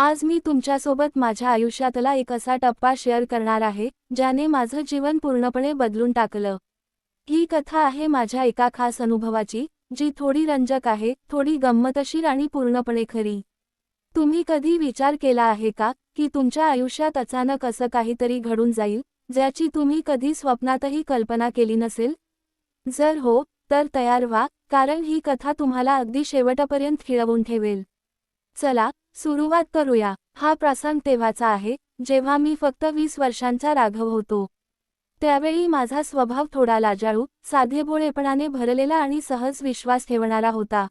आज मी तुमच्यासोबत माझ्या आयुष्यातला एक असा टप्पा शेअर करणार आहे ज्याने माझं जीवन पूर्णपणे बदलून टाकलं. ही कथा आहे माझ्या एका खास अनुभवाची जी थोडी रंजक आहे थोडी गंमतशीर आणि पूर्णपणे खरी. तुम्ही कधी विचार केला आहे का की तुमच्या आयुष्यात अचानक असं काहीतरी घडून जाईल ज्याची तुम्ही कधी स्वप्नातही कल्पना केली नसेल? जर हो तर तयार व्हा कारण ही कथा तुम्हाला अगदी शेवटपर्यंत खिळवून ठेवेल. चला सुरुवात करूया. हा प्रसंग तेव्हाचा आहे जेव्हा मी फक्त वीस वर्षांचा राघव होतो. त्यावेळी माझा स्वभाव थोडा लाजाळू साधेभोळेपणाने भरलेला आणि सहज विश्वास ठेवणारा होता.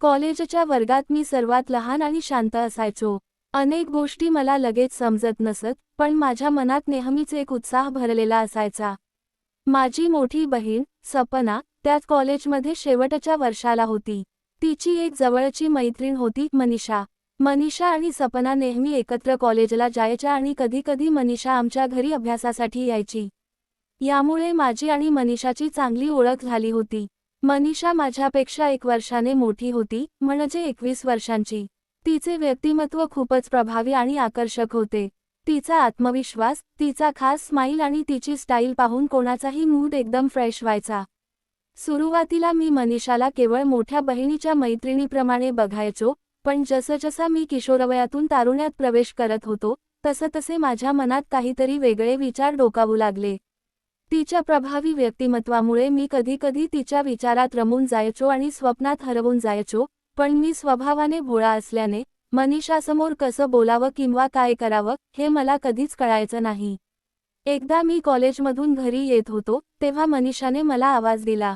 कॉलेजच्या वर्गात मी सर्वात लहान आणि शांत असायचो. अनेक गोष्टी मला लगेच समजत नसत पण माझ्या मनात नेहमीच एक उत्साह भरलेला असायचा. माझी मोठी बहीण सपना त्याच कॉलेजमध्ये शेवटच्या वर्षाला होती. तिची एक जवळची मैत्रीण होती मनीषा. मनीषा आणि सपना नेहमी एकत्र कॉलेजला जायच्या आणि कधीकधी मनीषा आमच्या घरी अभ्यासासाठी यायची. यामुळे माझी आणि मनीषाची चांगली ओळख झाली होती. मनीषा माझ्यापेक्षा एक वर्षाने मोठी होती म्हणजे एकवीस वर्षांची. तिचे व्यक्तिमत्व खूपच प्रभावी आणि आकर्षक होते. तिचा आत्मविश्वास तिचा खास स्माईल आणि तिची स्टाईल पाहून कोणाचाही मूड एकदम फ्रेश व्हायचा. सुरुवातीला मी मनीषाला केवळ मोठ्या बहिणीच्या मैत्रिणीप्रमाणे बघायचो पण जसं जसा मी किशोरवयातून तारुण्यात प्रवेश करत होतो तसं तसे माझ्या मनात काहीतरी वेगळे विचार डोकावू लागले. तिच्या प्रभावी व्यक्तिमत्वामुळे मी कधीकधी तिच्या विचारात रमून जायचो आणि स्वप्नात हरवून जायचो पण मी स्वभावाने भोळा असल्याने मनीषासमोर कसं बोलावं किंवा काय करावं हे मला कधीच कळायचं नाही. एकदा मी कॉलेजमधून घरी येत होतो तेव्हा मनीषाने मला आवाज दिला.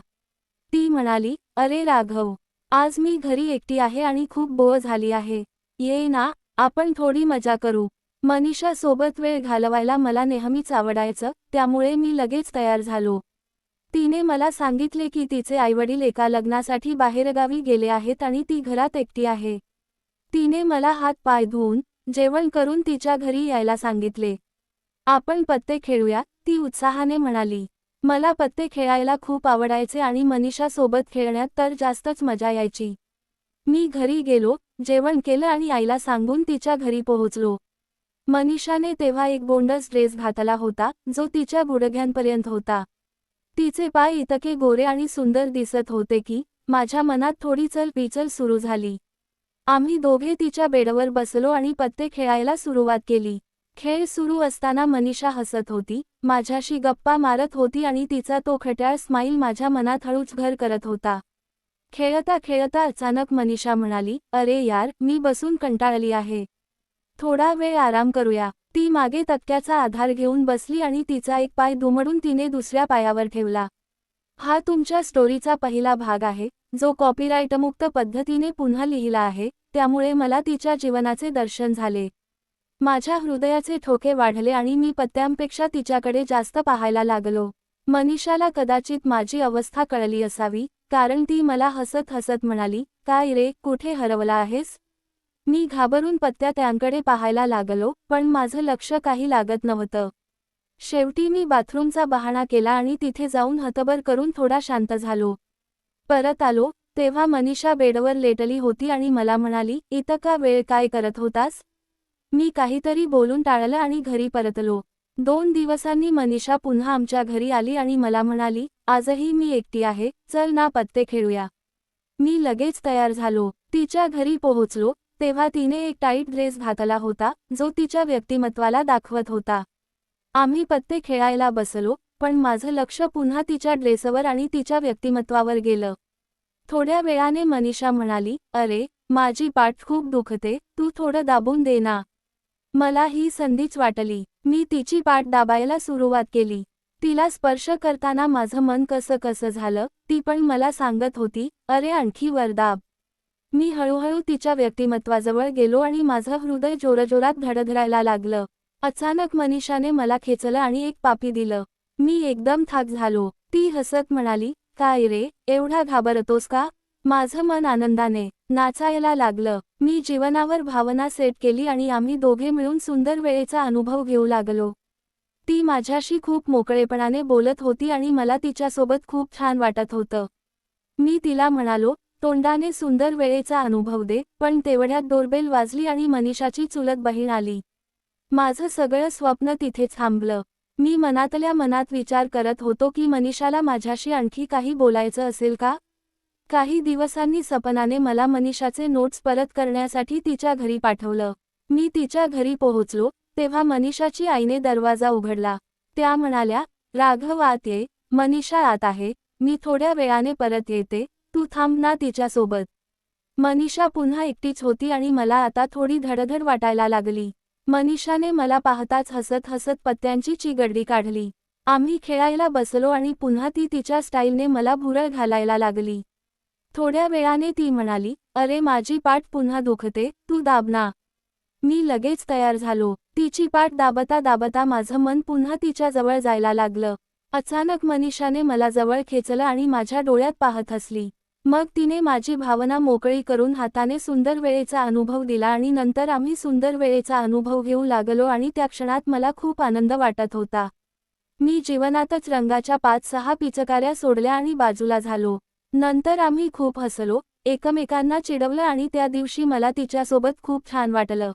ती म्हणाली अरे राघव आज मी घरी एकटी आहे आणि खूप बोअ झाली आहे. ये ना आपण थोडी मजा करू. मनीषा सोबत वेळ घालवायला मला नेहमीच आवडायचं त्यामुळे मी लगेच तयार झालो. तिने मला सांगितले की तिचे आईवडील एका लग्नासाठी बाहेरगावी गेले आहेत आणि ती घरात एकटी आहे. तिने मला हात पाय धुवून जेवण करून तिच्या घरी यायला सांगितले. आपण पत्ते खेळूया ती उत्साहाने म्हणाली. मला पत्ते खेळायला खूप आवडायचे आणि मनीषा सोबत खेळण्यात तर जास्तच मजा यायची. मी घरी गेलो जेवण केलं आणि आईला सांगून तिच्या घरी पोहोचलो. मनीषाने तेव्हा एक बोंडस ड्रेस घातला होता जो तिच्या गुडघ्यांपर्यंत होता. तिचे पाय इतके गोरे आणि सुंदर दिसत होते की माझ्या मनात थोडी चलपिचल सुरू झाली. आम्ही दोघे तिच्या बेडवर बसलो आणि पत्ते खेळायला सुरुवात केली. खेळ सुरू असताना मनीषा हसत होती माझ्याशी गप्पा मारत होती आणि तिचा तो खट्याळ स्माईल माझ्या मनात हळूच घर करत होता. खेळता खेळता अचानक मनीषा म्हणाली अरे यार मी बसून कंटाळली आहे. थोडा वेळ आराम करूया. ती मागे तक्क्याचा आधार घेऊन बसली आणि तिचा एक पाय दुमडून तिने दुसऱ्या पायावर ठेवला. हा तुमच्या स्टोरीचा पहिला भाग आहे जो कॉपीराईटमुक्त पद्धतीने पुन्हा लिहिला आहे त्यामुळे मला तिच्या जीवनाचे दर्शन झाले. माझ्या हृदयाचे ठोके वाढले आणि मी पत्त्यांपेक्षा तिच्याकडे जास्त पाहायला लागलो. मनीषाला कदाचित माझी अवस्था कळली असावी कारण ती मला हसत हसत म्हणाली काय रे कुठे हरवला आहेस? मी घाबरून पत्त्या त्यांकडे पाहायला लागलो पण माझं लक्ष काही लागत नव्हतं. शेवटी मी बाथरूमचा बहाणा केला आणि तिथे जाऊन हतबर करून थोडा शांत झालो. परत आलो तेव्हा मनीषा बेडवर लेटली होती आणि मला म्हणाली इतका वेळ काय करत होतास? मी काहीतरी बोलून टाळलं आणि घरी परतलो. दोन दिवसांनी मनीषा पुन्हा आमच्या घरी आली आणि मला म्हणाली आजही मी एकटी आहे चल ना पत्ते खेळूया. मी लगेच तयार झालो. तिच्या घरी पोहोचलो तेव्हा तिने एक टाईट ड्रेस घातला होता जो तिच्या व्यक्तिमत्वाला दाखवत होता. आम्ही पत्ते खेळायला बसलो पण माझं लक्ष पुन्हा तिच्या ड्रेसवर आणि तिच्या व्यक्तिमत्वावर गेलं. थोड्या वेळाने मनीषा म्हणाली अरे माझी पाठ खूप दुखते तू थोडं दाबून दे ना. मला ही संधीच वाटली. मी तिची पाठ दाबायला सुरुवात केली. तिला स्पर्श करताना माझं मन कसं कसं झालं ती पण मला सांगत होती अरे आणखी वरदाब. मी हळूहळू तिच्या व्यक्तिमत्वाजवळ गेलो आणि माझं हृदय जोरजोरात धडधडायला लागलं. अचानक मनीषाने मला खेचलं आणि एक पापी दिलं. मी एकदम थाक झालो. ती हसत म्हणाली काय रे एवढा घाबरतोस का? माझं मन आनंदाने नाचायला लागलं. मी जीवनावर भावना सेट केली आणि आम्ही दोघे मिळून सुंदर वेळेचा अनुभव घेऊ लागलो. ती माझ्याशी खूप मोकळेपणाने बोलत होती आणि मला तिच्यासोबत खूप छान वाटत होतं. मी तिला म्हणालो तोंडाने सुंदर वेळेचा अनुभव दे. पण तेवढ्यात डोरबेल वाजली आणि मनीषाची चुलत बहीण आली. माझं सगळं स्वप्न तिथे थांबलं. मी मनातल्या मनात विचार करत होतो की मनीषाला माझ्याशी आणखी काही बोलायचं असेल का? काही दिवसांनी सपनाने मला मनीषाचे नोट्स परत करण्यासाठी तिच्या घरी पाठवलं. मी तिच्या घरी पोहोचलो तेव्हा मनीषाची आईने दरवाजा उघडला. त्या म्हणाल्या राघव आत ये मनीषा आत आहे मी थोड्या वेळाने परत येते तू थांब ना तिच्यासोबत मनीषा पुन्हा एकटीच होती आणि मला आता थोडी धडधड वाटायला लागली. मनीषाने मला पाहताच हसत हसत पत्त्यांची चिगडी काढली. आम्ही खेळायला बसलो आणि पुन्हा ती तिच्या स्टाईलने मला भुरळ घालायला लागली. थोड्या वेळाने ती म्हणाली अरे माझी पाठ पुन्हा दुखते तू दाबना मी लगेच तयार झालो. तिची पाठ दाबता दाबता माझं मन पुन्हा तिच्या जवळ जायला लागलं. अचानक मनीषाने मला जवळ खेचलं आणि माझ्या डोळ्यात पाहत असली मग तिने माझी भावना मोकळी करून हाताने सुंदर वेळेचा अनुभव दिला आणि नंतर आम्ही सुंदर वेळेचा अनुभव घेऊ लागलो आणि त्या क्षणात मला खूप आनंद वाटत होता. मी जीवनातच रंगाच्या पाच सहा पिचकाऱ्या सोडल्या आणि बाजूला झालो. नंतर आम्ही खूप हसलो एकमेकांना चिडवलं आणि त्या दिवशी मला तिच्यासोबत खूप छान वाटलं.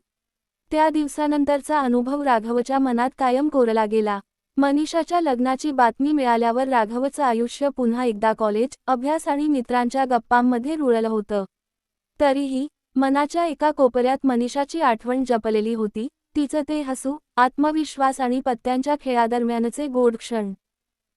त्या दिवसानंतरचा अनुभव राघवच्या मनात कायम कोरला गेला. मनीषाच्या लग्नाची बातमी मिळाल्यावर राघवचं आयुष्य पुन्हा एकदा कॉलेज अभ्यास आणि मित्रांच्या गप्पांमध्ये रुळलं होतं. तरीही मनाच्या एका कोपऱ्यात मनीषाची आठवण जपलेली होती तिचं ते हसू आत्मविश्वास आणि पत्त्यांच्या खेळादरम्यानचे गोड क्षण.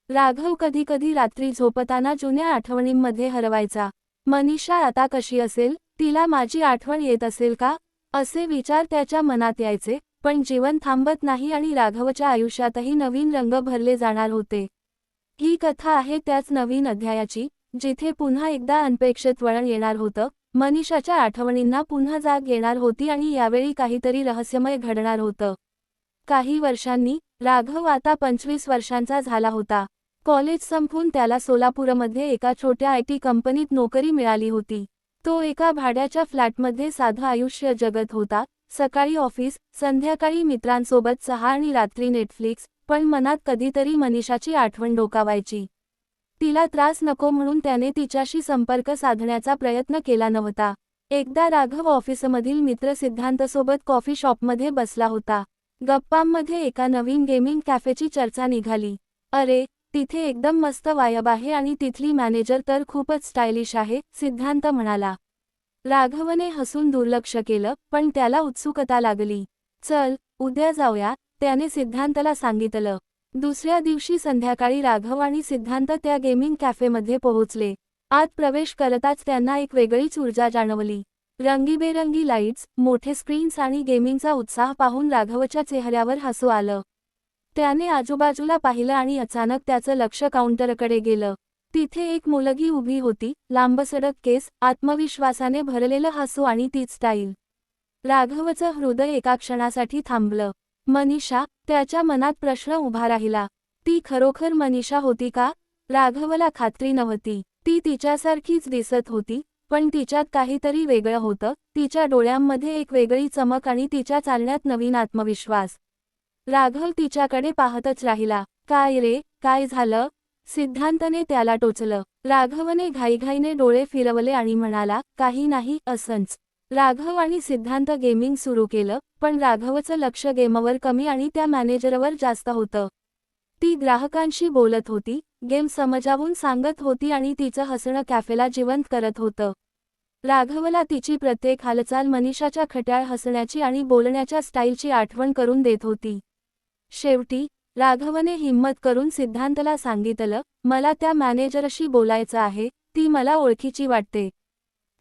राघव कधी कधी रात्री झोपताना जुन्या आठवणींमध्ये हरवायचा. मनीषा आता कशी असेल? तिला माझी आठवण येत असेल का? असे विचार त्याच्या मनात यायचे पण जीवन थांबत नाही आणि राघवच्या आयुष्यातही नवीन रंग भरले जाणार होते. ही कथा आहे त्याच नवीन अध्यायाची जिथे पुन्हा एकदा अनपेक्षित वळण येणार होतं. मनीषाच्या आठवणींना पुन्हा जाग येणार होती आणि यावेळी काहीतरी रहस्यमय घडणार होतं. काही वर्षांनी राघव आता पंचवीस वर्षांचा झाला होता. कॉलेज संपून त्याला सोलापूरमध्ये एका छोट्या आय टी कंपनीत नोकरी मिळाली होती. तो एका भाड्याच्या फ्लॅटमध्ये साधं आयुष्य जगत होता. सकाळी ऑफिस संध्याकाळी मित्रांसोबत चहा आणि रात्री नेटफ्लिक्स पण मनात कधीतरी मनीषाची आठवण डोकावायची. तिला त्रास नको म्हणून त्याने तिच्याशी संपर्क साधण्याचा प्रयत्न केला नव्हता. एकदा राघव ऑफिसमधील मित्र सिद्धांतसोबत कॉफी शॉपमध्ये बसला होता. गप्पांमध्ये एका नवीन गेमिंग कॅफेची चर्चा निघाली. अरे तिथे एकदम मस्त वायब आहे आणि तिथली मॅनेजर तर खूपच स्टायलिश आहे सिद्धांत म्हणाला. राघवने हसून दुर्लक्ष केलं पण त्याला उत्सुकता लागली. चल उद्या जाऊया त्याने सिद्धांतला सांगितलं. दुसऱ्या दिवशी संध्याकाळी राघव आणि सिद्धांत त्या गेमिंग कॅफेमध्ये पोहोचले. आत प्रवेश करताच त्यांना एक वेगळीच ऊर्जा जाणवली. रंगीबेरंगी लाईट्स मोठे स्क्रीन्स आणि गेमिंगचा उत्साह पाहून राघवच्या चेहऱ्यावर हसू आलं. त्याने आजूबाजूला पाहिलं आणि अचानक त्याचं लक्ष काउंटरकडे गेलं. तिथे एक मुलगी उभी होती लांबसडक केस आत्मविश्वासाने भरलेलं हसू आणि तीच स्टाईल राघवचं हृदय एका क्षणासाठी थांबलं. मनीषा त्याच्या मनात प्रश्न उभा राहिला. ती खरोखर मनीषा होती का? राघवला खात्री नव्हती. ती तिच्यासारखीच दिसत होती. पण तिच्यात काहीतरी वेगळं होतं. तिच्या डोळ्यांमध्ये एक वेगळी चमक आणि तिच्या चालण्यात नवीन आत्मविश्वास. राघव तिच्याकडे पाहतच राहिला. काय रे? काय झालं? सिद्धांतने त्याला टोचलं. राघवने घाईघाईने डोळे फिरवले आणि म्हणाला काही नाही असंच. राघव आणि सिद्धांत गेमिंग सुरू केलं पण राघवचं लक्ष गेमवर कमी आणि त्या मॅनेजरवर जास्त होतं. ती ग्राहकांशी बोलत होती गेम समजावून सांगत होती आणि तिचं हसणं कॅफेला जिवंत करत होतं. राघवला तिची प्रत्येक हालचाल मनीषाच्या खट्याळ हसण्याची आणि बोलण्याच्या स्टाईलची आठवण करून देत होती. शेवटी राघवने हिंमत करून सिद्धांतला सांगितलं मला त्या मॅनेजरशी बोलायचं आहे ती मला ओळखीची वाटते.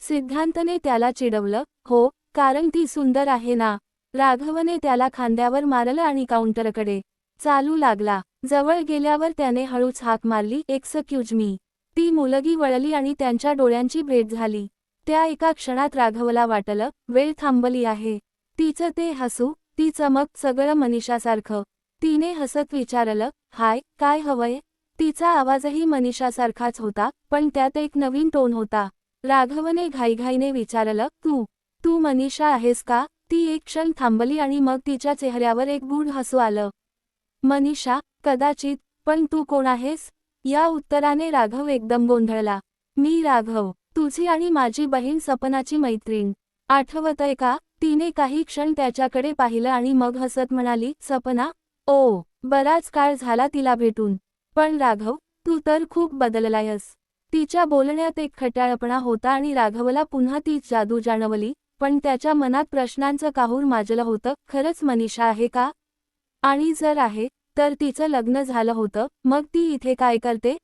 सिद्धांतने त्याला चिडवलं हो कारण ती सुंदर आहे ना. राघवने त्याला खांद्यावर मारलं आणि काउंटरकडे चालू लागला. जवळ गेल्यावर त्याने हळूच हाक मारली एक्सक्यूज मी ती मुलगी वळली आणि त्यांच्या डोळ्यांची भेट झाली. त्या एका क्षणात राघवला वाटलं वेळ थांबली आहे. तिचं ते हसू ती चमक सगळं मनीषासारखं. तिने हसत विचारलं हाय काय हवंय? तिचा आवाजही मनीषासारखाच होता पण त्यात एक नवीन टोन होता. राघवने घाईघाईने विचारलं तू तू मनीषा आहेस का? ती एक क्षण थांबली आणि मग तिच्या चेहऱ्यावर एक गूढ हसू आलं. मनीषा कदाचित पण तू कोण आहेस? या उत्तराने राघव एकदम गोंधळला. मी राघव तुझी आणि माझी बहीण सपनाची मैत्रीण. आठवतय का? तिने काही क्षण त्याच्याकडे पाहिलं आणि मग हसत म्हणाली सपना? ओ बराच काळ झाला तिला भेटून. पण राघव तू तर खूप बदललायस. तिच्या बोलण्यात एक खट्याळपणा होता आणि राघवला पुन्हा तीच जादू जाणवली. पण त्याच्या मनात प्रश्नांचं काहूर माजलं होतं. खरंच मनीषा आहे का? आणि जर आहे तर तिचं लग्न झालं होतं मग ती इथे काय करते?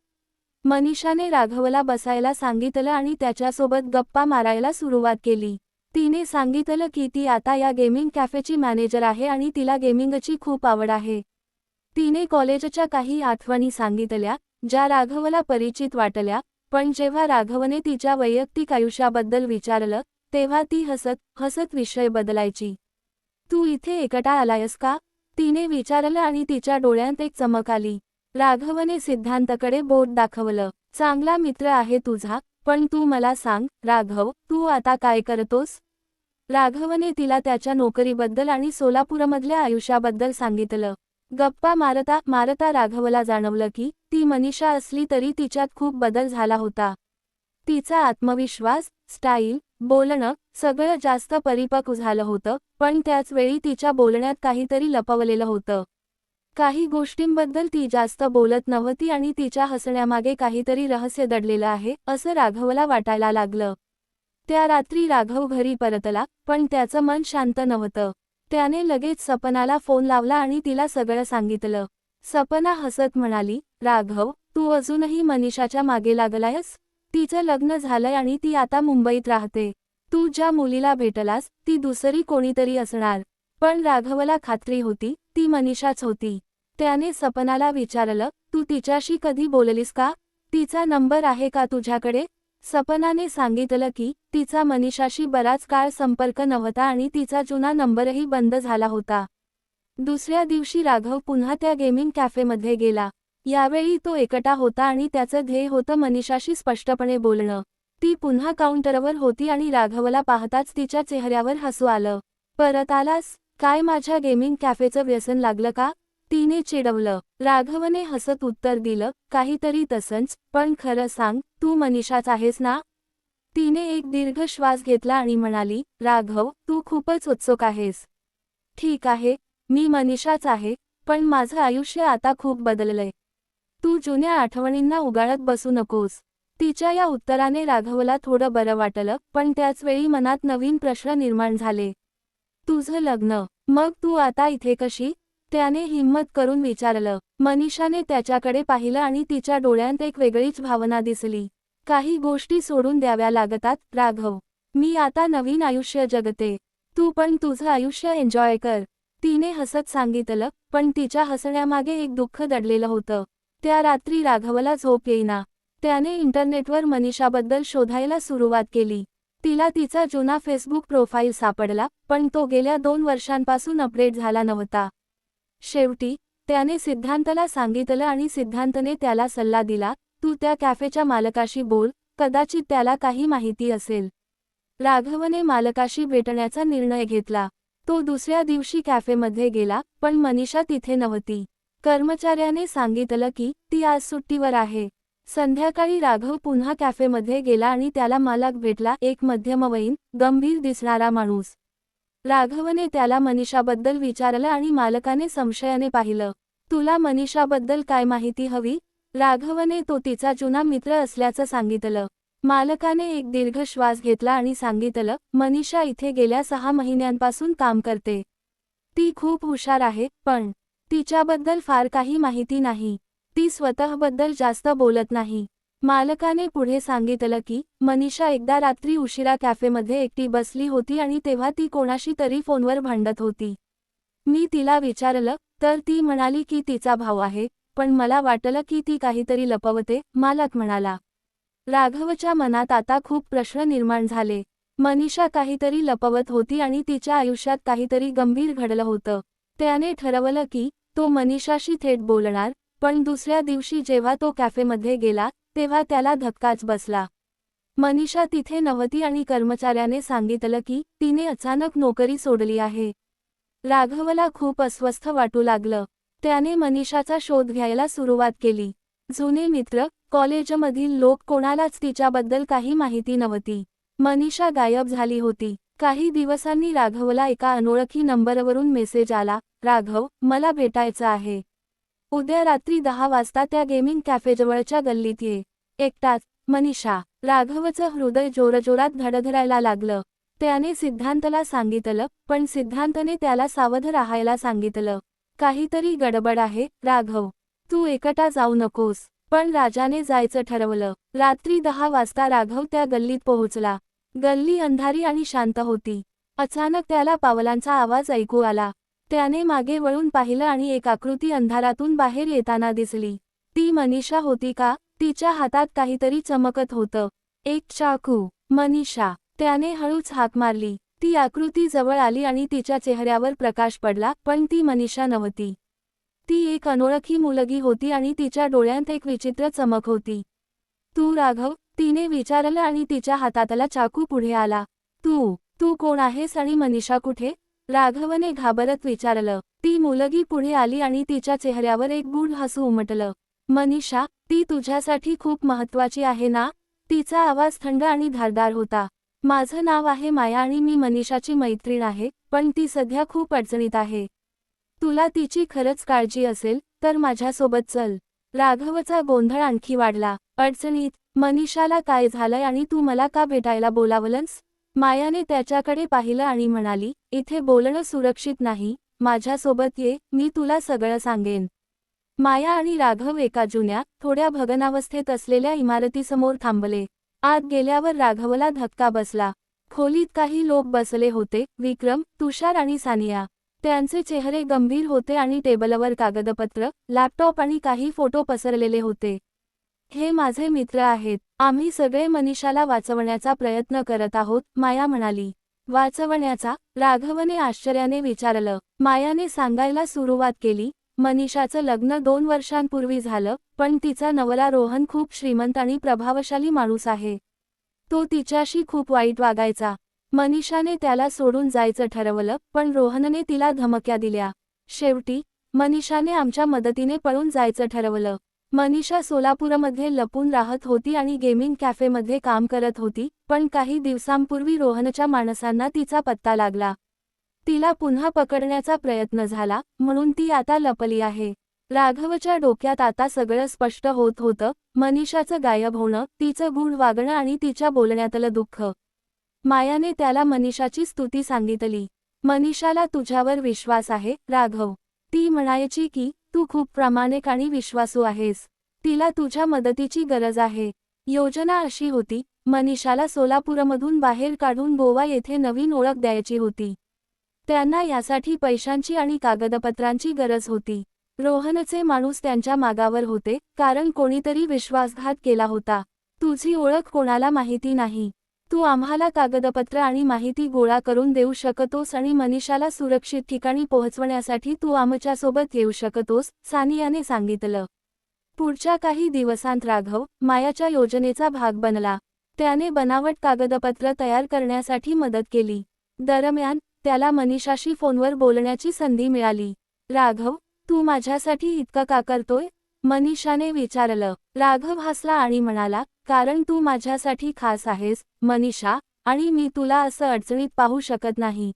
मनीषाने राघवला बसायला सांगितलं आणि त्याच्यासोबत गप्पा मारायला सुरुवात केली. तिने सांगितलं की ती आता या गेमिंग कॅफेची मॅनेजर आहे आणि तिला गेमिंगची खूप आवड आहे. तिने कॉलेजच्या काही आठवणी सांगितल्या ज्या राघवला परिचित वाटल्या पण जेव्हा राघवने तिच्या वैयक्तिक आयुष्याबद्दल विचारलं तेव्हा ती हसत हसत विषय बदलायची. तू इथे एकटा आलायस का? तिने विचारलं आणि तिच्या डोळ्यात एक चमक आली. राघवने सिद्धांतकडे बोट दाखवलं. चांगला मित्र आहे तुझा पण तू मला सांग राघव तू आता काय करतोस? राघवने तिला त्याच्या नोकरीबद्दल आणि सोलापूरमधल्या आयुष्याबद्दल सांगितलं. गप्पा मारता मारता राघवला जाणवलं की ती मनीषा असली तरी तिच्यात खूप बदल झाला होता. तिचा आत्मविश्वास स्टाईल बोलणं सगळं जास्त परिपक्व झालं होतं पण त्याच वेळी तिच्या बोलण्यात काहीतरी लपवलेलं होतं. काही गोष्टींबद्दल ती जास्त बोलत नव्हती आणि तिच्या हसण्यामागे काहीतरी रहस्य दडलेलं आहे असं राघवला वाटायला लागलं. त्या रात्री राघव घरी परतला पण त्याचं मन शांत नव्हतं. त्याने लगेच सपनाला फोन लावला आणि तिला सगळं सांगितलं. सपना हसत म्हणाली राघव तू अजूनही मनीषाच्या मागे लागलायस? तिचं लग्न झालंय आणि ती आता मुंबईत राहते. तू ज्या मुलीला भेटलास ती दुसरी कोणीतरी असणार. पण राघवला खात्री होती ती मनीषाच होती. त्याने सपनाला विचारलं तू तिच्याशी कधी बोललीस का? तिचा नंबर आहे का तुझ्याकडे? सपनाने सांगितलं की तिचा मनीषाशी बराच काळ संपर्क नव्हता आणि तिचा जुना नंबरही बंद झाला होता. दुसऱ्या दिवशी राघव पुन्हा त्या गेमिंग कॅफेमध्ये गेला. यावेळी तो एकटा होता आणि त्याचं ध्येय होतं मनीषाशी स्पष्टपणे बोलणं. ती पुन्हा काउंटरवर होती आणि राघवला पाहताच तिच्या चेहऱ्यावर हसू आलं. परत आलास? काय माझ्या गेमिंग कॅफेचं व्यसन लागलं का? तिने चिडवलं. राघवने हसत उत्तर दिलं काहीतरी तसंच पण खरं सांग तू मनीषाच आहेस ना? तिने एक दीर्घ श्वास घेतला आणि म्हणाली राघव तू खूपच उत्सुक आहेस. ठीक आहे मी मनीषाच आहे पण माझं आयुष्य आता खूप बदललंय. तू जुन्या आठवणींना उगाळत बसू नकोस. तिच्या या उत्तराने राघवला थोडं बरं वाटलं पण त्याचवेळी मनात नवीन प्रश्न निर्माण झाले. तुझं लग्न मग तू आता इथे कशी? त्याने हिंमत करून विचारलं. मनीषाने त्याच्याकडे पाहिलं आणि तिच्या डोळ्यांत एक वेगळीच भावना दिसली. काही गोष्टी सोडून द्याव्या लागतात राघव. मी आता नवीन आयुष्य जगते. तू पण तुझं आयुष्य एन्जॉय कर. तिने हसत सांगितलं पण तिच्या हसण्यामागे एक दुःख दडलेलं होतं. त्या रात्री राघवला झोप येईना. त्याने इंटरनेटवर मनीषाबद्दल शोधायला सुरुवात केली. तिला तिचा जुना फेसबुक प्रोफाईल सापडला पण तो गेल्या दोन वर्षांपासून अपडेट झाला नव्हता. शेवटी त्याने सिद्धांतला सांगितलं आणि सिद्धांतने त्याला सल्ला दिला तू त्या कॅफेच्या मालकाशी बोल कदाचित त्याला काही माहिती असेल. राघवने मालकाशी भेटण्याचा निर्णय घेतला. तो दुसऱ्या दिवशी कॅफेमध्ये गेला पण मनीषा तिथे नव्हती. कर्मचाऱ्याने सांगितलं की ती आज सुट्टीवर आहे. संध्याकाळी राघव पुन्हा कॅफेमध्ये गेला आणि त्याला मालक भेटला एक मध्यमवयीन गंभीर दिसणारा माणूस. राघवने त्याला मनीषाबद्दल विचारलं आणि मालकाने संशयाने पाहिलं. तुला मनीषाबद्दल काय माहिती हवी? राघवने तो तिचा जुना मित्र असल्याचं सांगितलं. मालकाने एक दीर्घ श्वास घेतला आणि सांगितलं मनीषा इथे गेल्या सहा महिन्यांपासून काम करते. ती खूप हुशार आहे पण तिच्याबद्दल फार काही माहिती नाही. ती स्वतःबद्दल जास्त बोलत नाही. मालकाने पुढे सांगितलं की मनीषा एकदा रात्री उशिरा कॅफेमध्ये एकटी बसली होती आणि तेव्हा ती कोणाशी तरी फोनवर भांडत होती. मी तिला विचारलं तर ती म्हणाली की तिचा भाऊ आहे पण मला वाटलं की ती काहीतरी लपवते मालक म्हणाला. राघवच्या मनात आता खूप प्रश्न निर्माण झाले. मनीषा काहीतरी लपवत होती आणि तिच्या आयुष्यात काहीतरी गंभीर घडलं होतं. त्याने ठरवलं की तो मनीषाशी थेट बोलणार पण दुसऱ्या दिवशी जेव्हा तो कॅफेमध्ये गेला तेव्हा त्याला धक्काच बसला. मनीषा तिथे नव्हती आणि कर्मचाऱ्याने सांगितलं की तिने अचानक नोकरी सोडली आहे. राघवला खूप अस्वस्थ वाटू लागलं. त्याने मनीषाचा शोध घ्यायला सुरुवात केली. जुने मित्र कॉलेजमधील लोक कोणालाच तिच्याबद्दल काही माहिती नव्हती. मनीषा गायब झाली होती. काही दिवसांनी राघवला एका अनोळखी नंबरवरून मेसेज आला राघव मला भेटायचं आहे. उद्या रात्री दहा वाजता त्या गेमिंग कॅफेजवळच्या गल्लीत ये. एकटाच मनीषा राघवचं हृदय जोरजोरात धडधडायला लागलं. त्याने सिद्धांतला सांगितलं पण सिद्धांतने त्याला सावध राहायला सांगितलं. काहीतरी गडबड आहे राघव. तू एकटा जाऊ नकोस. पण राजाने जायचं ठरवलं. रात्री दहा वाजता राघव त्या गल्लीत पोहोचला. गल्ली अंधारी आणि शांत होती. अचानक त्याला पावलांचा आवाज ऐकू आला. त्याने मागे वळून पाहिलं आणि एक आकृती अंधारातून बाहेर येताना दिसली. ती मनीषा होती का? तिच्या हातात काहीतरी चमकत होतं. एक चाकू. मनीषा. त्याने हळूच हाक मारली. ती आकृती जवळ आली आणि तिच्या चेहऱ्यावर प्रकाश पडला पण ती मनीषा नव्हती. ती एक अनोळखी मुलगी होती आणि तिच्या डोळ्यांत एक विचित्र चमक होती. तू राघव तिने विचारलं आणि तिच्या हातातला चाकू पुढे आला. तू तू कोण आहेस आणि मनीषा कुठे? राघवने घाबरत विचारलं. ती मुलगी पुढे आली आणि तिच्या चेहऱ्यावर एक गूढ हसू उमटलं. मनीषा ती तुझ्यासाठी खूप महत्वाची आहे ना? तिचा आवाज थंड आणि धारदार होता. माझं नाव आहे माया आणि मी मनीषाची मैत्रीण आहे पण ती सध्या खूप अडचणीत आहे. तुला तिची खरंच काळजी असेल तर माझ्यासोबत चल. राघवचा गोंधळ आणखी वाढला. अडचणीत मनीषाला काय झालंय आणि तू मला का भेटायला बोलावलंस? मायाने त्याच्याकडे पाहिलं आणि म्हणाली इथे बोलणं सुरक्षित नाही माझ्यासोबत ये मी तुला सगळं सांगेन. माया आणि राघव एका जुन्या थोड्या भगनावस्थेत असलेल्या इमारतीसमोर थांबले. आत गेल्यावर राघवला धक्का बसला. खोलीत काही लोक बसले होते विक्रम तुषार आणि सानिया. त्यांचे चेहरे गंभीर होते आणि टेबलवर कागदपत्र लॅपटॉप आणि काही फोटो पसरलेले होते. हे माझे मित्र आहेत. आम्ही सगळे मनीषाला वाचवण्याचा प्रयत्न करत आहोत माया म्हणाली. वाचवण्याचा? राघवने आश्चर्याने विचारलं. मायाने सांगायला सुरुवात केली. मनीषाचं लग्न दोन वर्षांपूर्वी झालं पण तिचा नवरा रोहन खूप श्रीमंत आणि प्रभावशाली माणूस आहे. तो तिच्याशी खूप वाईट वागायचा. मनीषाने त्याला सोडून जायचं ठरवलं पण रोहनने तिला धमक्या दिल्या. शेवटी मनीषाने आमच्या मदतीने पळून जायचं ठरवलं. मनीषा सोलापूरमध्ये लपून राहत होती आणि गेमिंग कॅफेमध्ये काम करत होती पण काही दिवसांपूर्वी रोहनच्या माणसांना तिचा पत्ता लागला. तिला पुन्हा पकडण्याचा प्रयत्न झाला म्हणून ती आता लपली आहे. राघवच्या डोक्यात आता सगळं स्पष्ट होत होतं मनीषाचं गायब होणं तिचं गुण वागणं आणि तिच्या बोलण्यातलं दुःख. मायाने त्याला मनीषाची स्तुती सांगितली. मनीषाला तुझ्यावर विश्वास आहे राघव. ती म्हणायची की तू खूप प्रामाणिक आणि विश्वासू आहेस. तिला तुझ्या मदतीची गरज आहे. योजना अशी होती मनीषाला सोलापूरमधून बाहेर काढून गोवा येथे नवीन ओळख द्यायची होती. त्यांना यासाठी पैशांची आणि कागदपत्रांची गरज होती. रोहनचे माणूस त्यांच्या मागावर होते कारण कोणीतरी विश्वासघात केला होता. तुझी ओळख कोणाला माहिती नाही. तू आम्हाला कागदपत्र आणि माहिती गोळा करून देऊ शकतोस आणि मनीषाला सुरक्षित ठिकाणी पोहोचवण्यासाठी तू आमच्यासोबत येऊ शकतोस सानियाने सांगितलं. पुढच्या काही दिवसांत राघव मायाच्या योजनेचा भाग बनला. त्याने बनावट कागदपत्र तयार करण्यासाठी मदत केली. दरम्यान त्याला मनीषाशी फोनवर बोलण्याची संधी मिळाली. राघव तू माझ्यासाठी इतकं का करतोय? मनीषाने विचारलं राघव हसला आणि म्हणाला कारण तू माझ्यासाठी खास आहेस मनीषा आणि मी तुला असं अडचणीत पाहू शकत नाही.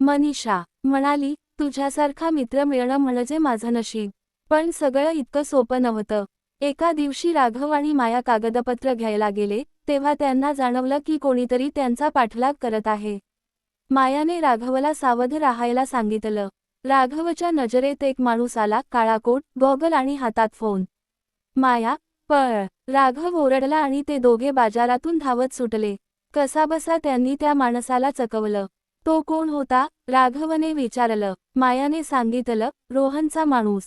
मनीषा म्हणाली तुझ्यासारखा मित्र मिळणं म्हणजे माझं नशीब पण सगळं इतकं सोपं नव्हतं. एका दिवशी राघव आणि माया कागदपत्र घ्यायला गेले तेव्हा त्यांना जाणवलं की कोणीतरी त्यांचा पाठलाग करत आहे. मायाने राघवला सावध राहायला सांगितलं. राघवच्या नजरेत एक माणूस आला काळा कोट गॉगल आणि हातात फोन. माया पळ. राघव ओरडला आणि ते दोघे बाजारातून धावत सुटले. कसाबसा त्यांनी त्या माणसाला चकवलं. तो कोण होता? राघवने विचारलं. मायाने सांगितलं रोहनचा माणूस.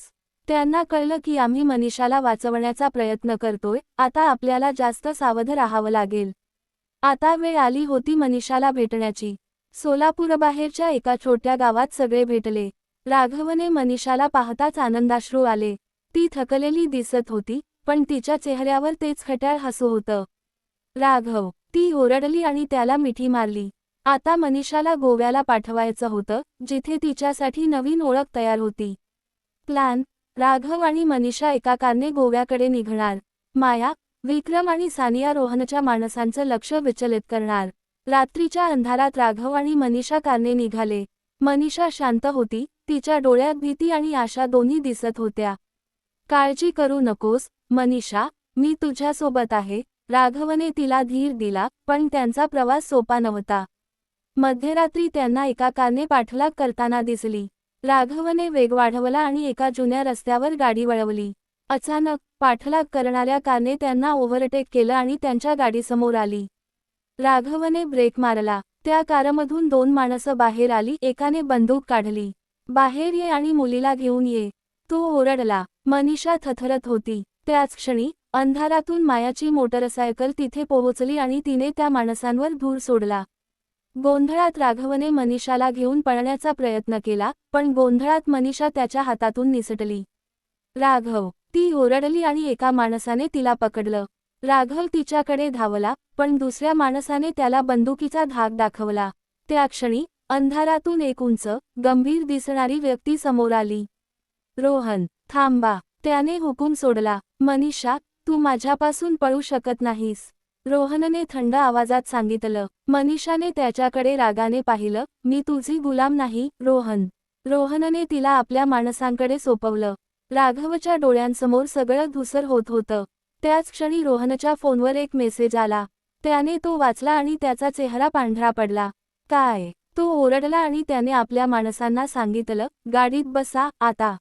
त्यांना कळलं की आम्ही मनीषाला वाचवण्याचा प्रयत्न करतोय आता आपल्याला जास्त सावध राहावं लागेल. आता वेळ आली होती मनीषाला भेटण्याची. सोलापूरबाहेरच्या एका छोट्या गावात सगळे भेटले. राघवने मनीषाला पाहताच आनंदाश्रू आले. ती थकलेली दिसत होती पण तिच्या चेहऱ्यावर तेच खट्याळ हसू होतं. राघव ती ओरडली आणि त्याला मिठी मारली. आता मनीषाला गोव्याला पाठवायचं होतं जिथे तिच्यासाठी नवीन ओळख तयार होती. प्लॅन राघव आणि मनीषा एका कारने गोव्याकडे निघणार. माया विक्रम आणि सानिया रोहनच्या माणसांचं लक्ष विचलित करणार. रात्रीच्या अंधारात राघव आणि मनीषा कारने निघाले. मनीषा शांत होती तिच्या डोळ्यात भीती आणि आशा दोन्ही दिसत होत्या. काळजी करू नकोस मनीषा मी तुझ्यासोबत आहे राघवने तिला धीर दिला पण त्यांचा प्रवास सोपा नव्हता. मध्यरात्री त्यांना एका कारने पाठलाग करताना दिसली. राघवने वेग वाढवला आणि एका जुन्या रस्त्यावर गाडी वळवली. अचानक पाठलाग करणाऱ्या कारने त्यांना ओव्हरटेक केलं आणि त्यांच्या गाडीसमोर आली. राघवने ब्रेक मारला. त्या कारमधून दोन माणसं बाहेर आली एकाने बंदूक काढली. बाहेर ये आणि मुलीला घेऊन ये. तो ओरडला. मनीषा थथरत होती. त्याच क्षणी अंधारातून मायाची मोटरसायकल तिथे पोहोचली आणि तिने त्या माणसांवर धूर सोडला. गोंधळात राघवने मनीषाला घेऊन पळण्याचा प्रयत्न केला पण गोंधळात मनीषा त्याच्या हातातून निसटली. राघव ती ओरडली आणि एका माणसाने तिला पकडलं. राघव तिच्याकडे धावला पण दुसऱ्या माणसाने त्याला बंदुकीचा धाक दाखवला. त्या क्षणी अंधारातून एक उंच गंभीर दिसणारी व्यक्ती समोर आली. रोहन थांबा. त्याने हुकूम सोडला. मनीषा तू माझ्यापासून पळू शकत नाहीस. रोहनने थंड आवाजात सांगितलं. मनीषाने त्याच्याकडे रागाने पाहिलं. मी तुझी गुलाम नाही रोहन. रोहनने तिला आपल्या माणसांकडे सोपवलं. राघवच्या डोळ्यांसमोर सगळं धुसर होत होतं. त्याच क्षणी रोहनच्या फोनवर एक मेसेज आला. त्याने तो वाचला आणि त्याचा चेहरा पांढरा पडला. काय? तो ओरडला आणि त्याने आपल्या माणसांना सांगितलं गाडीत बसा आता.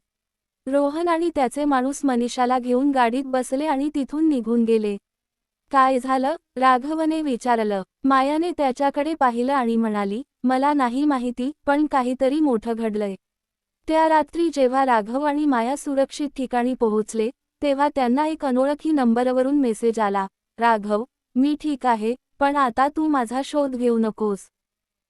रोहन आणि त्याचे माणूस मनीषाला घेऊन गाडीत बसले आणि तिथून निघून गेले. काय झालं? राघवने विचारलं. मायाने त्याच्याकडे पाहिलं आणि म्हणाली मला नाही माहिती पण काहीतरी मोठं घडलंय. त्या रात्री जेव्हा राघव आणि माया सुरक्षित ठिकाणी पोहोचले तेव्हा त्यांना एक अनोळखी नंबरवरून मेसेज आला राघव मी ठीक आहे पण आता तू माझा शोध घेऊ नकोस.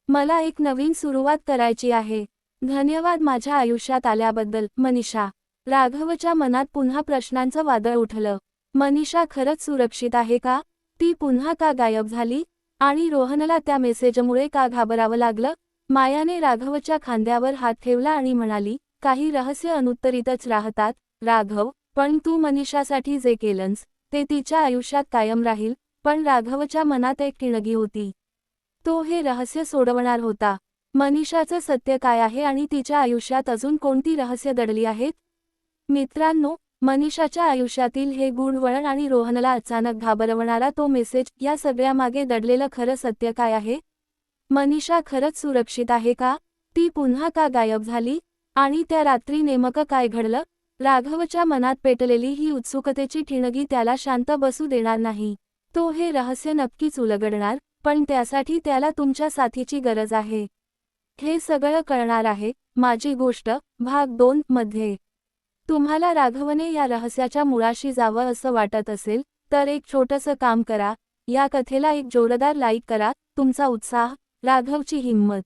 मला एक नवीन सुरुवात करायची आहे. धन्यवाद माझ्या आयुष्यात आल्याबद्दल मनीषा. राघवच्या मनात पुन्हा प्रश्नांचं वादळ उठलं. मनीषा खरंच सुरक्षित आहे का? ती पुन्हा का गायब झाली? आणि रोहनला त्या मेसेजमुळे का घाबरावं लागलं? मायाने राघवच्या खांद्यावर हात ठेवला आणि म्हणाली काही रहस्य अनुत्तरितच राहतात राघव पण तू मनीषासाठी जे केलंस ते तिच्या आयुष्यात कायम राहील. पण राघवच्या मनात एक किणगी होती. तो हे रहस्य सोडवणार होता. मनीषाचं सत्य काय आहे आणि तिच्या आयुष्यात अजून कोणती रहस्य दडली आहेत? मित्रांनो मनीषाच्या आयुष्यातील हे गूढ वळण आणि रोहनला अचानक घाबरवणारा तो मेसेज या सगळ्यामागे दडलेलं खरं सत्य काय आहे? मनीषा खरंच सुरक्षित आहे का? ती पुन्हा का गायब झाली? आणि त्या रात्री नेमकं काय घडलं? राघवच्या मनात पेटलेली ही उत्सुकतेची ठिणगी त्याला शांत बसू देणार नाही. तो हे रहस्य नक्कीच उलगडणार पण त्यासाठी त्याला तुमच्या साथीची गरज आहे. हे सगळं कळणार आहे माझी गोष्ट भाग दोन मध्ये. तुम्हाला राघवने या रहस्याच्या मुळाशी जावं असं वाटत असेल तर एक छोटंसं काम करा या कथेला एक जोरदार लाईक करा तुमचा उत्साह राघवची हिंमत.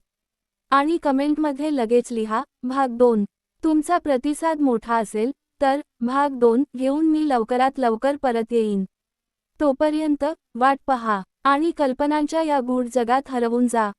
आणि कमेंटमध्ये लगेच लिहा भाग दोन. तुमचा प्रतिसाद मोठा असेल तर भाग दोन घेऊन मी लवकरात लवकर परत येईन. तोपर्यंत वाट पहा. आणि कल्पनांच्या या गूढ जगात हरवून जा.